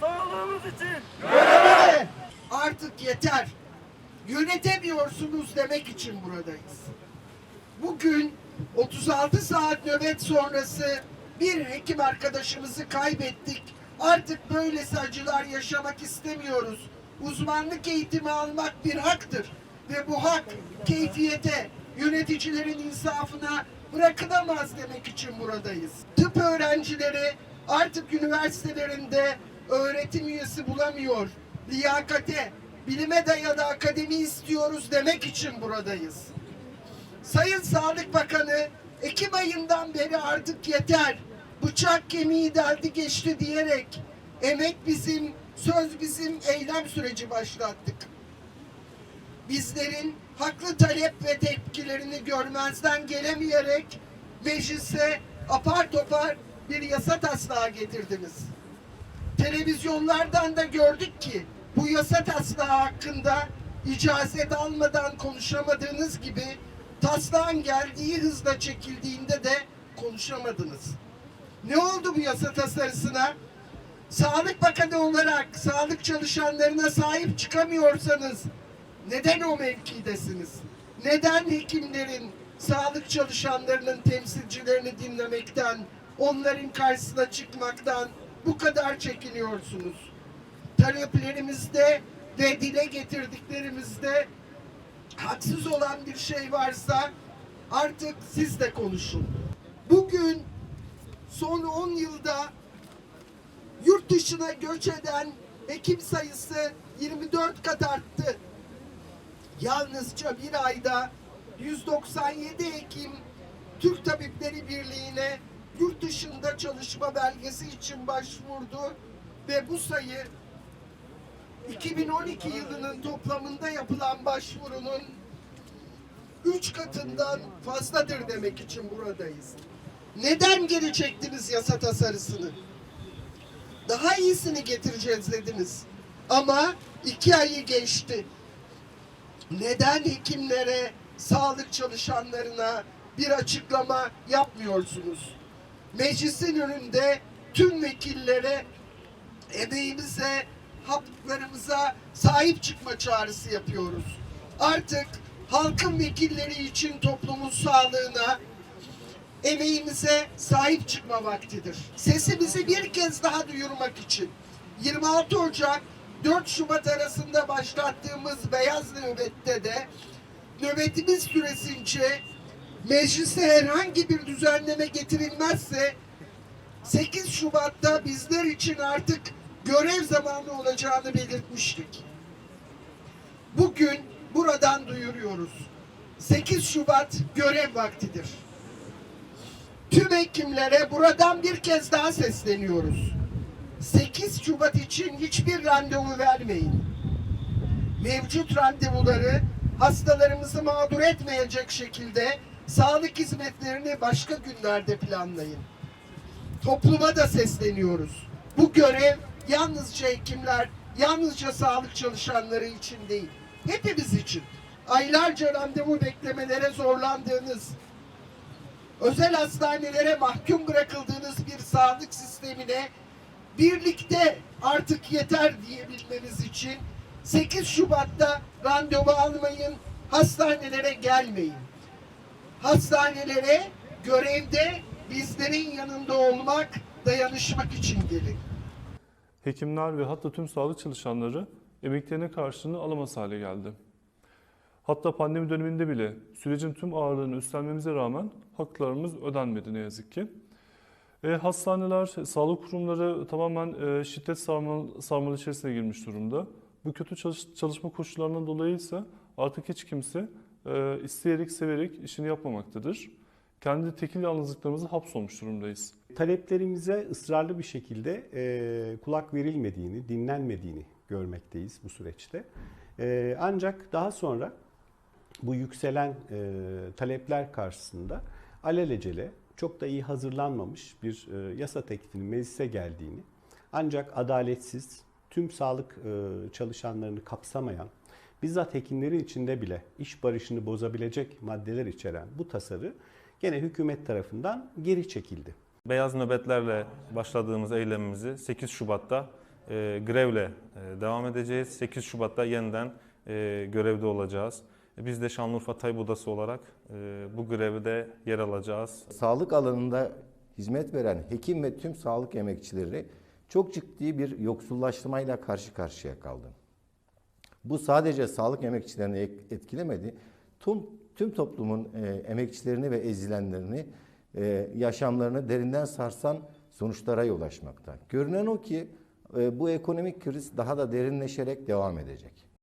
Sağlığımız için. Artık yeter. Yönetemiyorsunuz demek için buradayız. Bugün 36 saat nöbet sonrası bir hekim arkadaşımızı kaybettik. Artık böylesi acılar yaşamak istemiyoruz. Uzmanlık eğitimi almak bir haktır. Ve bu hak keyfiyete, yöneticilerin insafına bırakılamaz demek için buradayız. Tıp öğrencileri artık üniversitelerinde öğretim üyesi bulamıyor. Liyakate, bilime dayalı akademi istiyoruz demek için buradayız. Sayın Sağlık Bakanı Ekim ayından beri artık yeter. Bıçak kemiği deldi geçti diyerek emek bizim, söz bizim eylem süreci başlattık. Bizlerin haklı talep ve tepkilerini görmezden gelemeyerek meclise apar topar bir yasa taslağı getirdiniz. Televizyonlardan da gördük ki bu yasa taslağı hakkında icazet almadan konuşamadığınız gibi taslağın geldiği hızla çekildiğinde de konuşamadınız. Ne oldu bu yasa tasarısına? Sağlık Bakanı olarak sağlık çalışanlarına sahip çıkamıyorsanız neden o mevkidesiniz? Neden hekimlerin, sağlık çalışanlarının temsilcilerini dinlemekten, onların karşısına çıkmaktan bu kadar çekiniyorsunuz? Taleplerimizde ve dile getirdiklerimizde haksız olan bir şey varsa artık siz de konuşun. Bugün son 10 yılda yurt dışına göç eden hekim sayısı 24 kat arttı. Yalnızca bir ayda 197 hekim Türk Tabipleri Birliği'ne yurt dışında çalışma belgesi için başvurdu ve bu sayı 2012 yılının toplamında yapılan başvurunun 3 katından fazladır demek için buradayız. Neden geri çektiniz yasa tasarısını? Daha iyisini getireceğiz dediniz. Ama iki ayı geçti. Neden hekimlere, sağlık çalışanlarına bir açıklama yapmıyorsunuz? Meclisin önünde tüm vekillere emeğimize, haklarımıza sahip çıkma çağrısı yapıyoruz. Artık halkın vekilleri için toplumun sağlığına, emeğimize sahip çıkma vaktidir. Sesimizi bir kez daha duyurmak için 26 Ocak 4 Şubat arasında başlattığımız beyaz nöbette de nöbetimiz süresince meclise herhangi bir düzenleme getirilmezse 8 Şubat'ta bizler için artık görev zamanı olacağını belirtmiştik. Bugün buradan duyuruyoruz. 8 Şubat görev vaktidir. Tüm hekimlere buradan bir kez daha sesleniyoruz. 8 Şubat için hiçbir randevu vermeyin. Mevcut randevuları hastalarımızı mağdur etmeyecek şekilde sağlık hizmetlerini başka günlerde planlayın. Topluma da sesleniyoruz. Bu görev yalnızca hekimler, yalnızca sağlık çalışanları için değil, hepimiz için. Aylarca randevu beklemelere zorlandığınız, özel hastanelere mahkum bırakıldığınız bir sağlık sistemine birlikte artık yeter diyebilmemiz için 8 Şubat'ta randevu almayın, hastanelere gelmeyin. Hastanelere görevde bizlerin yanında olmak, dayanışmak için gelin. Hekimler ve hatta tüm sağlık çalışanları emeklerine karşılığını alamaz hale geldi. Hatta pandemi döneminde bile sürecin tüm ağırlığını üstlenmemize rağmen haklarımız ödenmedi ne yazık ki. E, hastaneler, sağlık kurumları tamamen e, şiddet sarmal, sarmalı içerisine girmiş durumda. Bu kötü çalış- çalışma koşullarından dolayı ise artık hiç kimse e, isteyerek, severek işini yapmamaktadır. Kendi tekil yalnızlıklarımıza hapsolmuş durumdayız. taleplerimize ısrarlı bir şekilde e, kulak verilmediğini, dinlenmediğini görmekteyiz bu süreçte. E, ancak daha sonra bu yükselen e, talepler karşısında alelacele çok da iyi hazırlanmamış bir e, yasa teklifinin meclise geldiğini ancak adaletsiz, tüm sağlık e, çalışanlarını kapsamayan, bizzat hekimlerin içinde bile iş barışını bozabilecek maddeler içeren bu tasarı gene hükümet tarafından geri çekildi. Beyaz nöbetlerle başladığımız eylemimizi 8 Şubat'ta e, grevle e, devam edeceğiz. 8 Şubat'ta yeniden e, görevde olacağız. Biz de Şanlıurfa Tayyip Odası olarak e, bu grevde yer alacağız. sağlık alanında hizmet veren hekim ve tüm sağlık emekçileri çok ciddi bir yoksullaştırmayla karşı karşıya kaldı. Bu sadece sağlık emekçilerini ek- etkilemedi. Tüm, tüm toplumun e, emekçilerini ve ezilenlerini, e, yaşamlarını derinden sarsan sonuçlara yol açmakta. Görünen o ki e, bu ekonomik kriz daha da derinleşerek devam edecek.